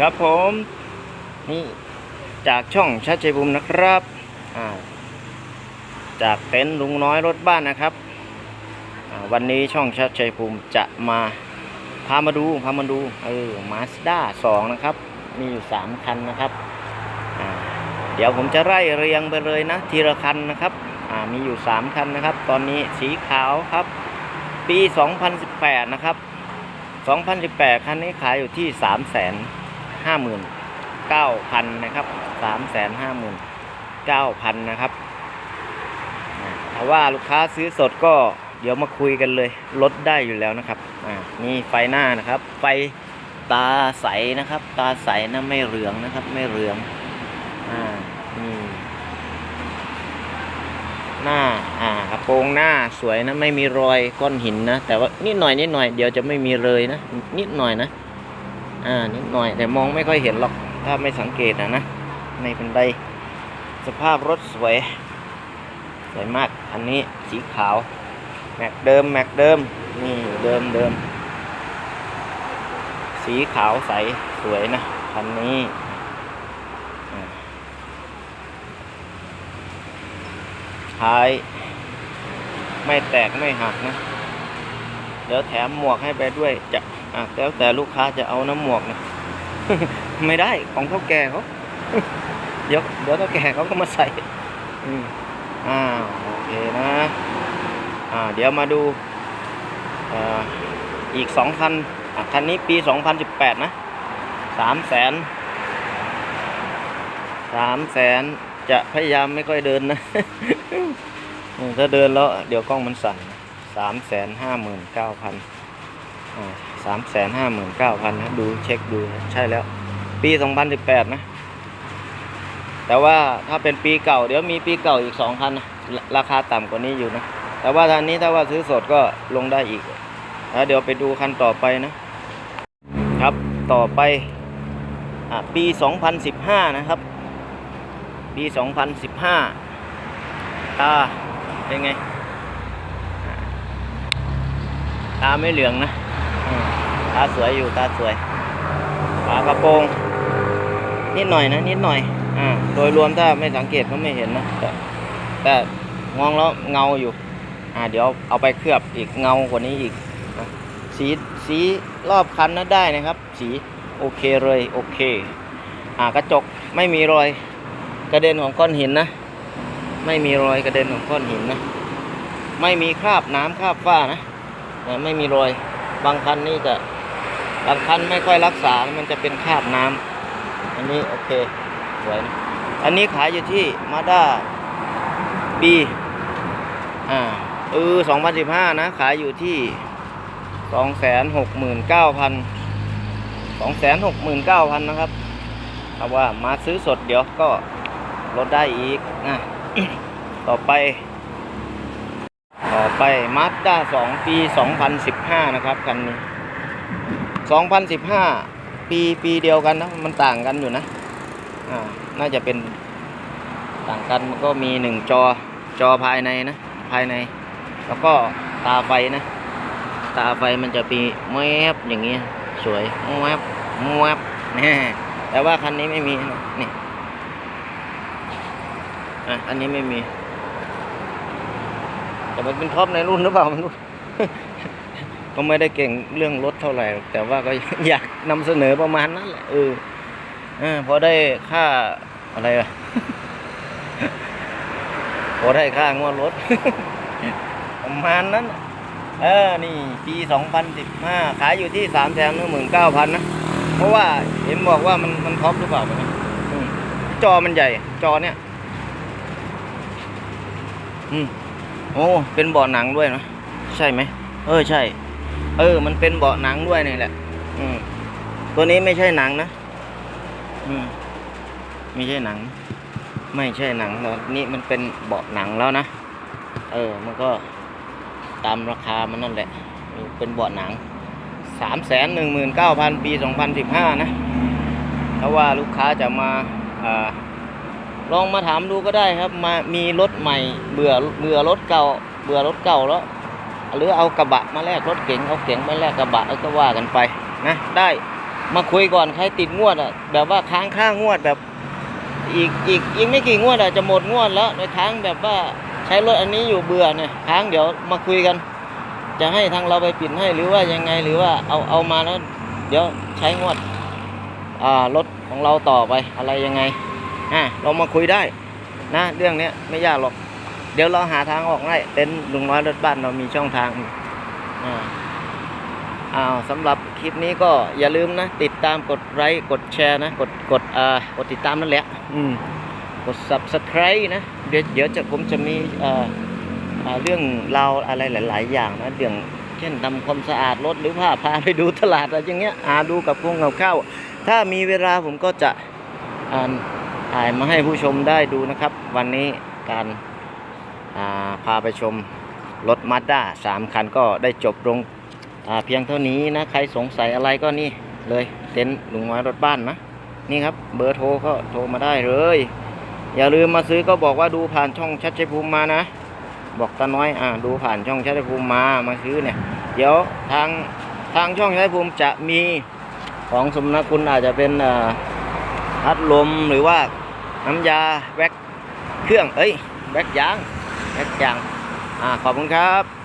ครับผมนี่จากช่องชัดชัยบุมนะครับอ่าจากเต็นท์ลุงน้อยรถบ้านนะครับอ่าวันนี้ช่องชัดชัยภูมิจะมาพามาดูพามาดูเออมาสด้าสองนะครับ มีอยู่สามคันนะครับอ่าเดี๋ยวผมจะไล่เรียงไปเลยนะ ทีละคันนะครับอ่ามีอยู่สามคันนะครับ ตอนนี้สีขาวครับ ปี 2018 นะครับ 2018 คันนี้ขายอยู่ที่3 5 9 0 0 0นะครับ3 5 9 0 0 0นะครับอ่าถ้าว่าลูกค้าซื้อสดก็เดี๋ยวมาคุยกันเลยลดได้อยู่แล้วนะครับอ่านี่ไฟหน้านะครับ ไฟตาใสนะครับ ตาใสนะไม่เหลืองนะครับ ไม่เหลืองอ่านี่หน้าอ่ากระโปรงหน้าสวยนะไม่มีรอยก้อนหินนะ แต่ว่านิดหน่อยนิดหน่อยเดี๋ยวจะไม่มีเลยนะ นิดหน่อยนะ อ่านิดหน่อยแต่มองไม่ค่อยเห็นหรอกถ้าไม่สังเกตนะนะไม่เป็นไรสภาพรถสวย สวยมากอันนี้สีขาว แม็กเดิมแม็กเดิมนี่เดิมเดิมสีขาวใสสวยนะคันนี้ท้าย ไม่แตกไม่หักนะ เดี๋ยวแถมหมวกให้ไปด้วยจะ อะแล้วแต่ลูกค้าจะเอาน้ำหมวกนะไม่ได้ของเท่าแก่เขาเดี๋ยวเดี๋ยวเท่าแก่เขาก็มาใส่อืมอ่าโอเคนะอ่าเดี๋ยวมาดูอ่าอีกสองคันอะคันนี้ปี2018นสิบแปดนะสามแสนสามแสนจะพยายามไม่ค่อยเดินนะ ถ้าเดินแล้วเดี๋ยวกล้องมันสั่นสามแสนห้าหมื่นเก้าพัน สามแสนห้าหมื่นเก้าพันนะดูเช็คดูใช่แล้ว ปีสองพันสิบแปดนะ แต่ว่าถ้าเป็นปีเก่า เดี๋ยวมีปีเก่าอีกสองคันนะราคาต่ำกว่านี้อยู่นะ แต่ว่าทันนี้ถ้าว่าซื้อสดก็ลงได้อีกแล้วเดี๋ยวไปดูคันต่อไปนะ ครับต่อไปอะปี2015นะครับ ปี2015ตาเป็นไง ตาไม่เหลืองนะ ตาสวยอยู่ตาสวยฝากระโปรงนิดหน่อยนะนิดหน่อย อ่า โดยรวมถ้าไม่สังเกตก็ไม่เห็นนะแต่แต่มองแล้วเงาอยู่ อ่า เดี๋ยวเอาไปเคลือบอีกเงากว่านี้อีกสีสีรอบคันนั้นได้นะครับ สีโอเคเลยโอเค อ่ากระจกไม่มีรอยกระเด็นของก้อนหินนะ ไม่มีรอยกระเด็นของก้อนหินนะ ไม่มีคราบน้ำคราบฝ้านะไม่มีรอย บางคันนี่จะบางคันไม่ค่อยรักษา มันจะเป็นคราบน้ำอันนี้โอเคสวยนะอันนี้ขายอยู่ที่มาด้าบีอ่าเออสองพันสิบห้านะ ขายอยู่ที่สองแสนหกหมื่นเก้าพันสองแสนหกหมื่นเก้าพันนะครับถ้าว่ามาซื้อสดเดี๋ยวก็ลดได้อีกนะต่อไป ไปมาสด้าสองปี 2015 นะครับคันนี้ 2015 ปีปีเดียวกันนะ มันต่างกันอยู่นะ อ่า น่าจะเป็นต่างกันมันก็มีหนึ่งจอจอภายในนะ ภายใน แล้วก็ตาไฟนะ ตาไฟมันจะปีแมบอย่างเงี้ยสวยแมบแมบนี่แต่ว่าคันนี้ไม่มีนะนี่อะอันนี้ไม่มี แต่มันเป็นท็อปในรุ่นหรือเปล่าไมันรู้ก็ไม่ได้เก่งเรื่องรถเท่าไหร่ แต่ว่าก็อยากนำเสนอประมาณนั้นแหละเออเออพอได้ค่าอะไรอะพอได้ค่างวดรถ ประมาณนั้น เออ นี่ ปี2015ขายอยู่ที่3แสนหนึ่งหมื่นเก้าพันนะ เพราะว่าเห็นบอกว่ามันมันท็อปหรือเปล่าไม่รู้อืมจอมันใหญ่ จอเนี้ยอืม โอ้เป็นเบาะหนังด้วยนะใช่ไหมเออใช่ เออ มันเป็นเบาะหนังด้วยนี่แหละ อืมตัวนี้ไม่ใช่หนังนะอืมไม่ใช่หนัง ไม่ใช่หนังแล้วนี่มันเป็นเบาะหนังแล้วนะเออ มันก็ตามราคามันนั่นแหละเป็นเบาะหนังสามแสนหนึ่งหมื่นเก้าพันปีสองพันสิบห้านะถ้าว่าลูกค้าจะมาอ่า ลองมาถามดูก็ได้ครับ มามีรถใหม่เบื่อเบื่อรถเก่า เบื่อรถเก่าแล้ว หรือเอากระบะมาแลกรถเก๋งเอาเก๋งมาแลกกระบะแล้วก็ว่ากันไปนะได้มาคุยก่อนใครติดงวดอะแบบว่าค้างค่างวดแบบอีกอีกอีกไม่กี่งวดอะจะหมดงวดแล้วในค้างแบบว่าใช้รถอันนี้อยู่เบื่อเนี่ยค้างเดี๋ยวมาคุยกัน จะให้ทางเราไปปิดให้หรือว่ายังไงหรือว่าเอาเอามาแล้วเดี๋ยวใช้งวดอ่ารถของเราต่อไปอะไรยังไง อะเรามาคุยได้นะเรื่องเนี้ยไม่ยากหรอก เดี๋ยวเราหาทางออกได้เต็นท์ลุงน้อยรถบ้านเรามีช่องทางอยู่อ่าอ้าวสำหรับคลิปนี้ก็อย่าลืมนะ ติดตามกดไลค์กดแชร์นะ กดกดอ่ากดติดตามนั่นแหละอืมกด subscribe นะ เดี๋ยวเดี๋ยวจะผมจะมีเอ่ออ่าเรื่องราวอะไรหลาย ๆ อย่างนะเรื่องเช่นทำความสะอาดรถหรือว่าพาไปดูตลาดอะไรอย่างเงี้ยอ่าดูกับพวงกับข้าวถ้ามีเวลาผมก็จะอ่าน ถ่ายมาให้ผู้ชมได้ดูนะครับ วันนี้การาพาไปชมรถมาด้าสามคันก็ได้จบลงเพียงเท่านี้นะ ใครสงสัยอะไรก็นี่เลยเต็นท์ลุงน้รถบ้านนะ นี่ครับเบอร์โทรก็โทรมาได้เลย อย่าลืมมาซื้อก็บอกว่าดูผ่านช่องชัดชัยภูมิมานะ บอกตาน้อยอ่าดูผ่านช่องชัดชัยภูมิมามาซื้อเนี่ย เดี๋ยวทางทางช่องชัดชัยภูมิจะมีของสมนคุณอาจจะเป็นพัดลมหรือว่า น้ำยาแว็กเครื่อง เอ้ยแว็กยางแว็กยาง อ่า ขอบคุณครับ